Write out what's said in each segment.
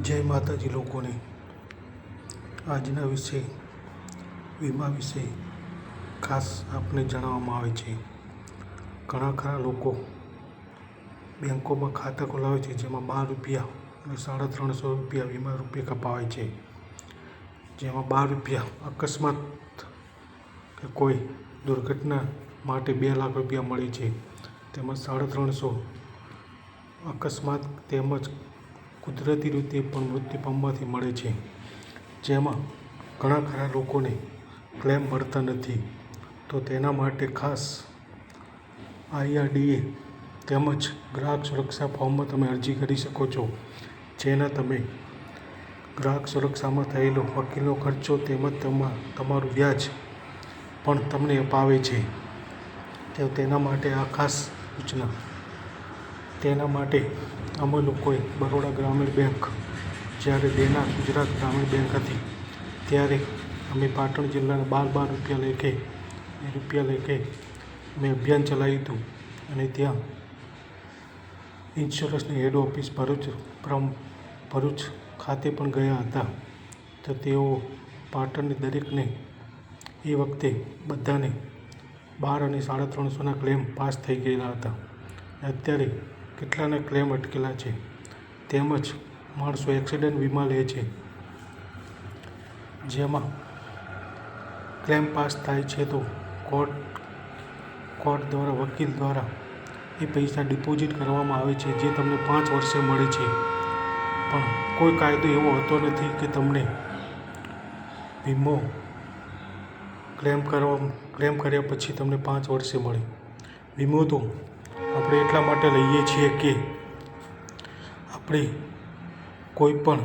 જય માતાજી લોકોને. આજના વિશે, વીમા વિશે ખાસ આપને જણાવવામાં આવે છે. ઘણા ખરા લોકો બેંકોમાં ખાતા ખોલાવે છે, જેમાં બાર રૂપિયા અને સાડા ત્રણસો રૂપિયા વીમા રૂપિયા કપાવાય છે. જેમાં બાર રૂપિયા અકસ્માત કે કોઈ દુર્ઘટના માટે બે લાખ રૂપિયા મળે છે. તેમજ સાડા ત્રણસો અકસ્માત તેમજ કુદરતી રીતે પણ મૃત્યુ પામવાથી મળે છે. જેમાં ઘણા ખરા લોકોને ક્લેમ મળતા નથી. તો તેના માટે ખાસ આઈઆરડીએ તેમજ ગ્રાહક સુરક્ષા ફોર્મમાં તમે અરજી કરી શકો છો, જેના તમે ગ્રાહક સુરક્ષામાં થયેલો વકીલનો ખર્ચો તેમજ તેમાં, તમારું વ્યાજ પણ તમને અપાવે છે. તેના માટે આ ખાસ સૂચના તેના માટે અમે લોકોએ બરોડા ગ્રામીણ બેંક જ્યારે દેના ગુજરાત ગ્રામીણ બેંક હતી, ત્યારે અમે પાટણ જિલ્લાના બાર બાર રૂપિયા લેખે રૂપિયા લેખે અમે અભિયાન ચલાવ્યું હતું. અને ત્યાં ઇન્સ્યોરન્સની હેડ ઓફિસ ભરૂચ, પ્રમ, ભરૂચ ખાતે પણ ગયા હતા. તો તેઓ પાટણની દરેકને એ વખતે બધાને બાર અને સાડા ત્રણસોના ક્લેમ પાસ થઈ ગયેલા હતા. અત્યારે કેટલાના ક્લેમ અટકેલા છે? તેમજ માણસો એક્સિડન્ટ વીમા લે છે. જેમાં ક્લેમ પાસ થાય છે તો કોર્ટ કોર્ટ દ્વારા, વકીલ દ્વારા એ પૈસા ડિપોઝિટ કરવામાં આવે છે, જે તમને પાંચ વર્ષે મળે છે. પણ કોઈ કાયદો એવો હતો નથી કે તમને વીમો ક્લેમ કરવા ક્લેમ કર્યા પછી તમને પાંચ વર્ષે મળે. વીમો તો આપણે એટલા માટે લઈએ છીએ કે આપણે કોઈ પણ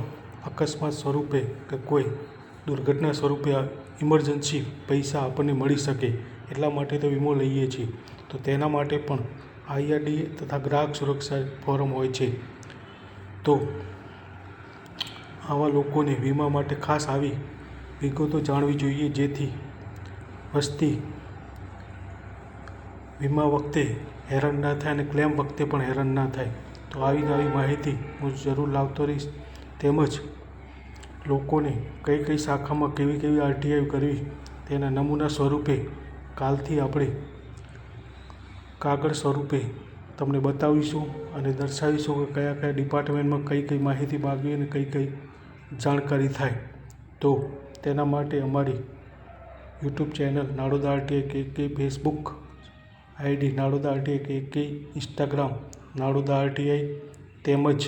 અકસ્માત સ્વરૂપે કે કોઈ દુર્ઘટના સ્વરૂપે ઇમરજન્સી પૈસા આપણને મળી શકે એટલા માટે તો વીમો લઈએ છીએ. તો તેના માટે પણ આઈઆરડી તથા ગ્રાહક સુરક્ષા ફોરમ હોય છે. તો આવા લોકોને વીમા માટે ખાસ આવી વિગતો જાણવી જોઈએ જેથી વસ્તી વીમા વખતે હેરાન ના થાય અને ક્લેમ વખતે પણ હેરાન ના થાય. તો આવી નવી માહિતી હું જરૂર લાવતો રહીશ. તેમજ લોકોને કઈ કઈ શાખામાં કેવી કેવી આરટીઆઈ કરવી તેના નમૂના સ્વરૂપે કાલથી આપણે કાગળ સ્વરૂપે તમને બતાવીશું અને દર્શાવીશું કે કયા કયા ડિપાર્ટમેન્ટમાં કઈ કઈ માહિતી માગવી અને કઈ કઈ જાણકારી થાય. તો તેના માટે અમારી યુટ્યુબ ચેનલ નાડોદા આરટીઆઈ કે કે ફેસબુક આઈડી નાડોદા આરટીઆઈ કે ઇન્સ્ટાગ્રામ નાડોદા આરટીઆઈ તેમજ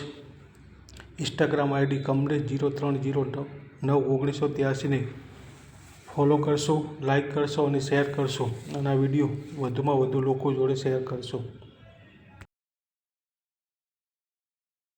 ઇન્સ્ટાગ્રામ આઈડી કમરેજ જીરો ત્રણ જીરો નવ ઓગણીસો ત્યાસીને ફોલો કરશો, લાઈક કરશો અને શેર કરશો. અને આ વીડિયો વધુમાં વધુ લોકો જોડે શેર કરશો.